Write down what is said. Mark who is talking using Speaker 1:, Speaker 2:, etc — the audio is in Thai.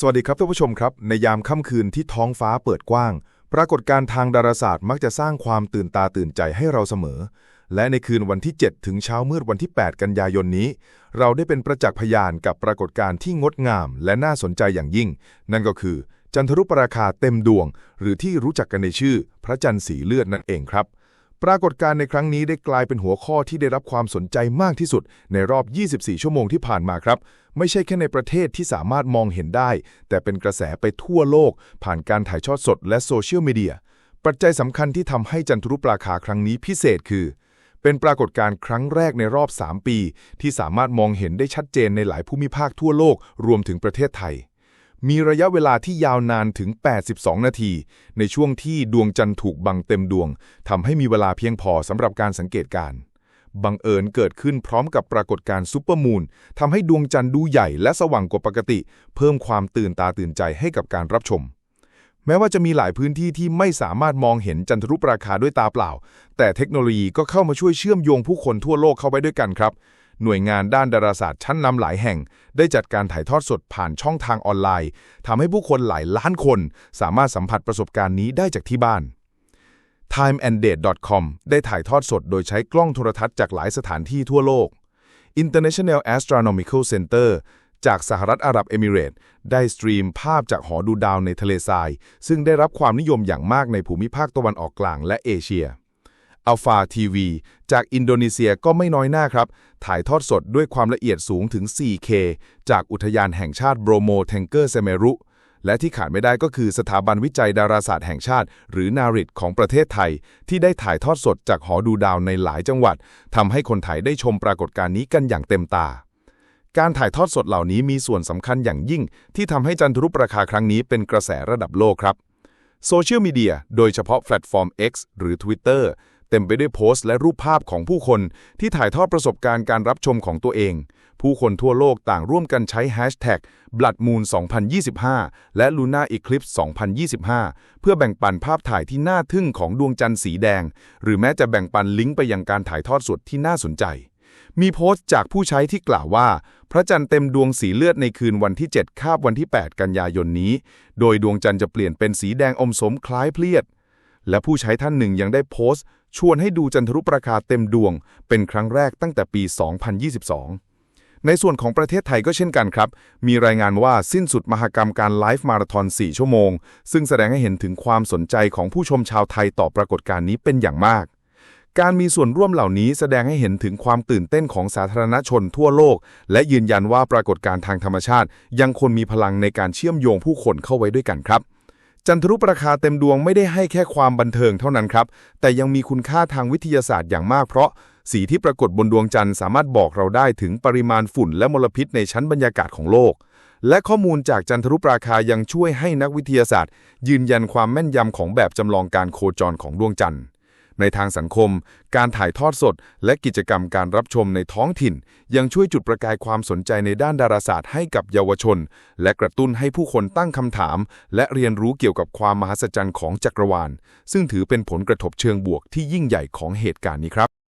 Speaker 1: สวัสดีครับท่านผู้ชมครับ ในยามค่ำคืนที่ท้องฟ้าเปิดกว้าง ปรากฏการณ์ทางดาราศาสตร์มักจะสร้างความตื่นตาตื่นใจให้เราเสมอ และในคืนวันที่ 7 ถึงเช้ามืดวันที่ 8 กันยายนนี้ เราได้เป็นประจักษ์พยานกับปรากฏการณ์ที่งดงามและน่าสนใจอย่างยิ่ง นั่นก็คือ จันทรุปราคาเต็มดวง หรือที่รู้จักกันในชื่อ พระจันทร์สีเลือดนั่นเองครับ ปรากฏการณ์ในครั้งนี้ได้กลายเป็นหัวข้อที่ได้รับความสนใจมากที่สุด ในรอบ 24 ชั่วโมงที่ผ่านมาครับ ไม่ใช่แค่ในประเทศที่สามารถมองเห็นได้ แต่เป็นกระแสไปทั่วโลก ผ่านการถ่ายทอดสดและโซเชียลมีเดีย ปัจจัยสำคัญที่ทำให้จันทรุปราคาครั้งนี้พิเศษคือ เป็นปรากฏการณ์ครั้งแรกในรอบ 3 ปี ที่สามารถมองเห็นได้ชัดเจนในหลายภูมิภาคทั่วโลก รวมถึงประเทศไทย มีระยะเวลาที่ยาวนานถึง 82 นาที ในช่วงที่ดวงจันทร์ถูกบังเต็มดวงทำให้มีเวลาเพียงพอสำหรับการสังเกตการ บังเอิญเกิดขึ้นพร้อมกับปรากฏการณ์ซุปเปอร์มูนทำให้ดวงจันทร์ดูใหญ่และสว่างกว่าปกติ เพิ่มความตื่นตาตื่นใจให้กับการรับชม แม้ว่าจะมีหลายพื้นที่ที่ไม่สามารถมองเห็นจันทรุปราคาด้วยตาเปล่า แต่เทคโนโลยีก็เข้ามาช่วยเชื่อมโยงผู้คนทั่วโลกเข้าไปด้วยกันครับ หน่วยงานด้านดาราศาสตร์ชั้นนำหลายแห่ง ได้จัดการถ่ายทอดสดผ่านช่องทางออนไลน์ทำให้ผู้คนหลายล้านคน สามารถสัมผัสประสบการณ์นี้ได้จากที่บ้าน timeanddate.com ได้ถ่ายทอดสดโดยใช้กล้องโทรทัศน์จากหลายสถานที่ทั่วโลก International Astronomical Center จากสหรัฐอาหรับเอมิเรตได้สตรีมภาพจากหอดูดาวในทะเลทราย ซึ่งได้รับความนิยมอย่างมากในภูมิภาคตะวันออกกลางและเอเชีย อัลฟาทีวีจากอินโดนีเซียก็ไม่น้อยหน้าครับ ถ่ายทอดสดด้วยความละเอียดสูงถึง 4K จากอุทยานแห่งชาติโบรโมเทงเกอร์เซเมรุ และที่ขาดไม่ได้ก็คือสถาบันวิจัยดาราศาสตร์แห่งชาติ หรือนาริตของประเทศไทย ที่ได้ถ่ายทอดสดจากหอดูดาวในหลายจังหวัดทำให้คนไทยได้ชมปรากฏการณ์นี้กันอย่างเต็มตาการถ่ายทอดสดเหล่านี้มีส่วนสำคัญอย่างยิ่ง ที่ทำให้จันทรุปราคาครั้งนี้เป็นกระแสระดับโลกครับ โซเชียลมีเดียโดยเฉพาะแพลตฟอร์ม X หรือ Twitter เต็มไปด้วยโพสต์และรูปภาพของผู้คนที่ถ่ายทอดประสบการณ์การรับชมของตัวเอง ผู้คนทั่วโลกต่างร่วมกันใช้แฮชแท็ก Bloodmoon 2025 และ Luna Eclipse 2025 เพื่อแบ่งปันภาพถ่ายที่น่าทึ่งของดวงจันทร์สีแดง หรือแม้จะแบ่งปันลิงก์ไปยังการถ่ายทอดสดที่น่าสนใจ มีโพสต์จากผู้ใช้ที่กล่าวว่า พระจันทร์เต็มดวงสีเลือดในคืนวันที่ 7 คาบวันที่ 8 กันยายนนี้ โดยดวงจันทร์จะเปลี่ยนเป็นสีแดงอมสมคล้ายเพลียดและผู้ใช้ท่านหนึ่งยังได้โพสต์ ชวนให้ดูจันทรุปราคาเต็มดวง เป็นครั้งแรกตั้งแต่ปี 2022 ในส่วนของประเทศไทยก็เช่นกันครับ มีรายงานว่าสิ้นสุดมหกรรมการไลฟ์มาราธอน 4 ชั่วโมง ซึ่งแสดงให้เห็นถึงความสนใจของผู้ชมชาวไทยต่อปรากฏการณ์นี้เป็นอย่างมากการมีส่วนร่วมเหล่านี้แสดงให้เห็นถึงความตื่นเต้นของสาธารณชนทั่วโลก และยืนยันว่าปรากฏการณ์ทางธรรมชาติ ยังคงมีพลังในการเชื่อมโยงผู้คนเข้าไว้ด้วยกันครับ จันทรุปราคาเต็มดวงไม่ได้ให้แค่ความบันเทิงเท่านั้นครับ แต่ยังมีคุณค่าทางวิทยาศาสตร์อย่างมากเพราะสีที่ปรากฏบนดวงจันทร์สามารถบอกเราได้ถึงปริมาณฝุ่นและมลพิษในชั้นบรรยากาศของโลก และข้อมูลจากจันทรุปราคายังช่วยให้นักวิทยาศาสตร์ ยืนยันความแม่นยำของแบบจำลองการโคจรของดวงจันทร์ ในทางสังคม การถ่ายทอดสด และกิจกรรมการรับชมในท้องถิ่น ยังช่วยจุดประกายความสนใจในด้านดาราศาสตร์ให้กับเยาวชน และกระตุ้นให้ผู้คนตั้งคำถาม และเรียนรู้เกี่ยวกับความมหัศจรรย์ของจักรวาล ซึ่งถือเป็นผลกระทบเชิงบวกที่ยิ่งใหญ่ของเหตุการณ์นี้ครับ